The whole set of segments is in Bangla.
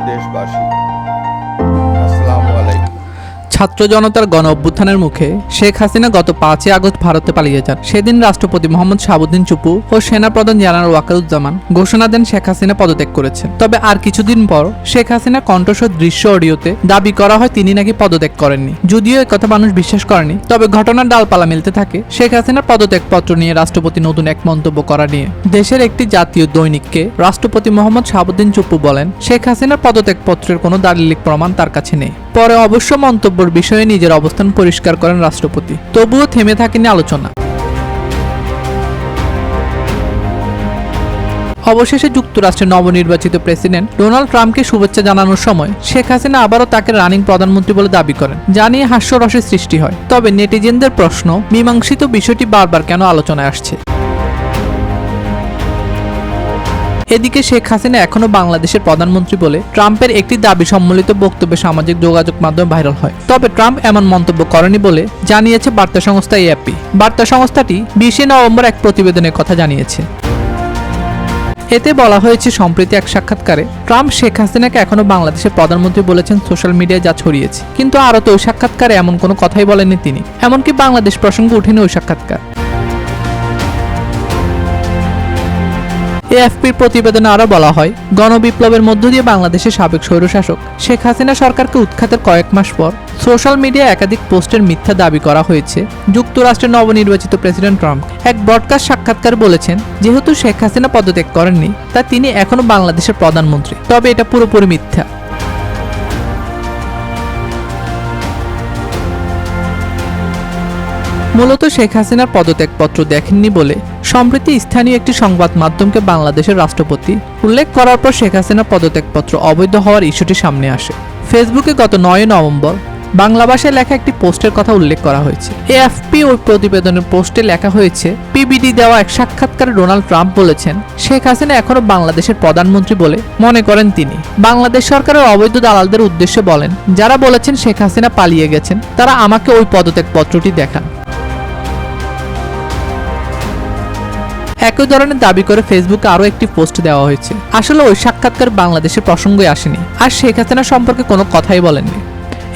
deixo baixinho. ছাত্র জনতার গণ অভ্যুত্থানের মুখে শেখ হাসিনা গত পাঁচই আগস্ট ভারতে পালিয়ে যান। সেদিন রাষ্ট্রপতি মোহাম্মদ শাহাবুদ্দিন চুপু ও সেনাপ্রধান জেনারেল ওয়াকারুজ্জামান ঘোষণা দেন শেখ হাসিনা পদত্যাগ করেছেন। তবে আর কিছুদিন পর শেখ হাসিনা কণ্ঠস্বর দৃশ্য অডিওতে দাবি করা হয়, তিনি নাকি পদত্যাগ করেননি। যদিও কথা মানুষ বিশ্বাস করেনি, তবে ঘটনার ডালপালা মিলতে থাকে। শেখ হাসিনার পদত্যাগ পত্র নিয়ে রাষ্ট্রপতি নতুন এক মন্তব্য করা নিয়ে দেশের একটি জাতীয় দৈনিককে রাষ্ট্রপতি মোহাম্মদ শাহাবুদ্দিন চুপ্পু বলেন, শেখ হাসিনার পদত্যাগ পত্রের কোনো দালিলিক প্রমাণ তার কাছে নেই। পরে অবশ্য মন্তব্যের বিষয়ে নিজের অবস্থান পরিষ্কার করেন রাষ্ট্রপতি। তবুও থেমে থাকেনি আলোচনা। অবশেষে যুক্তরাষ্ট্রের নবনির্বাচিত প্রেসিডেন্ট ডোনাল্ড ট্রাম্পকে শুভেচ্ছা জানানোর সময় শেখ হাসিনা আবারও তাকে রানিং প্রধানমন্ত্রী বলে দাবি করেন, যা নিয়ে হাস্যরসের সৃষ্টি হয়। তবে নেটিজেনদের প্রশ্ন, মীমাংসিত বিষয়টি বারবার কেন আলোচনায় আসছে? এদিকে শেখ হাসিনা এখনও বাংলাদেশের প্রধানমন্ত্রী বলে ট্রাম্পের একটি দাবি সম্মিলিত বক্তব্যে সামাজিক যোগাযোগ মাধ্যমে ভাইরাল হয়। তবে ট্রাম্প এমন মন্তব্য করেনি বলে জানিয়েছে বার্তা সংস্থা এএপি বার্তা সংস্থাটি বিশে নভেম্বর এক প্রতিবেদনের কথা জানিয়েছে। এতে বলা হয়েছে, সম্প্রতি এক সাক্ষাৎকারে ট্রাম্প শেখ হাসিনাকে এখনও বাংলাদেশের প্রধানমন্ত্রী বলেছেন, সোশ্যাল মিডিয়ায় যা ছড়িয়েছে। কিন্তু আরও তো ওই সাক্ষাৎকারে এমন কোনো কথাই বলেননি তিনি। এমনকি বাংলাদেশ প্রসঙ্গে ওঠেনি ওই সাক্ষাৎকার। এএফপির প্রতিবেদনে আরও বলা হয়, গণবিপ্লবের মধ্য দিয়ে বাংলাদেশের সাবেক স্বৈরশাসক শেখ হাসিনা সরকারকে উৎখাতের কয়েক মাস পর সোশ্যাল মিডিয়ায় একাধিক পোস্টের মিথ্যা দাবি করা হয়েছে। যুক্তরাষ্ট্রের নবনির্বাচিত প্রেসিডেন্ট ট্রাম্প এক ব্রডকাস্ট সাক্ষাৎকার বলেছেন, যেহেতু শেখ হাসিনা পদত্যাগ করেননি, তা তিনি এখনও বাংলাদেশের প্রধানমন্ত্রী। তবে এটা পুরোপুরি মিথ্যা। মূলত শেখ হাসিনার পদত্যাগপত্র দেখেননি বলে, সম্প্রতি স্থানীয় একটি সংবাদ মাধ্যমকে বাংলাদেশের রাষ্ট্রপতি উল্লেখ করার পর শেখ হাসিনার পদত্যাগপত্র অবৈধ হওয়ার ইস্যুটি সামনে আসে। ফেসবুকে গত নয় নভেম্বর বাংলা ভাষায় লেখা একটি পোস্টের কথা উল্লেখ করা হয়েছে। এএফপি ওই প্রতিবেদনের পোস্টে লেখা হয়েছে, পিবিডি দেওয়া এক সাক্ষাৎকারে ডোনাল্ড ট্রাম্প বলেছেন, শেখ হাসিনা এখনও বাংলাদেশের প্রধানমন্ত্রী বলে মনে করেন তিনি। বাংলাদেশ সরকারের অবৈধ দালালদের উদ্দেশ্যে বলেন, যারা বলেছেন শেখ হাসিনা পালিয়ে গেছেন, তারা আমাকে ওই পদত্যাগপত্রটি দেখান। একই ধরনের দাবি করে ফেসবুকে আরও একটি পোস্ট দেওয়া হয়েছে। আসলে ওই সাক্ষাৎকার বাংলাদেশের প্রসঙ্গই আসেনি। আর শেখ হাসিনা সম্পর্কে কোনো কথাই বলেননি।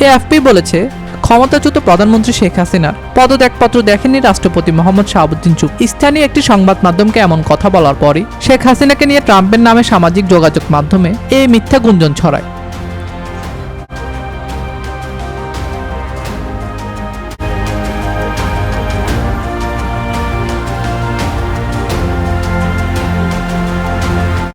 এএফপি বলেছে, ক্ষমতাচ্যুত প্রধানমন্ত্রী শেখ হাসিনার পদত্যাগপত্র দেখেননি রাষ্ট্রপতি মোহাম্মদ শাহাবুদ্দিন চুপ। স্থানীয় একটি সংবাদ মাধ্যমকে এমন কথা বলার পরই শেখ হাসিনাকে নিয়ে ট্রাম্পের নামে সামাজিক যোগাযোগ মাধ্যমে এই মিথ্যা গুঞ্জন ছড়ায়।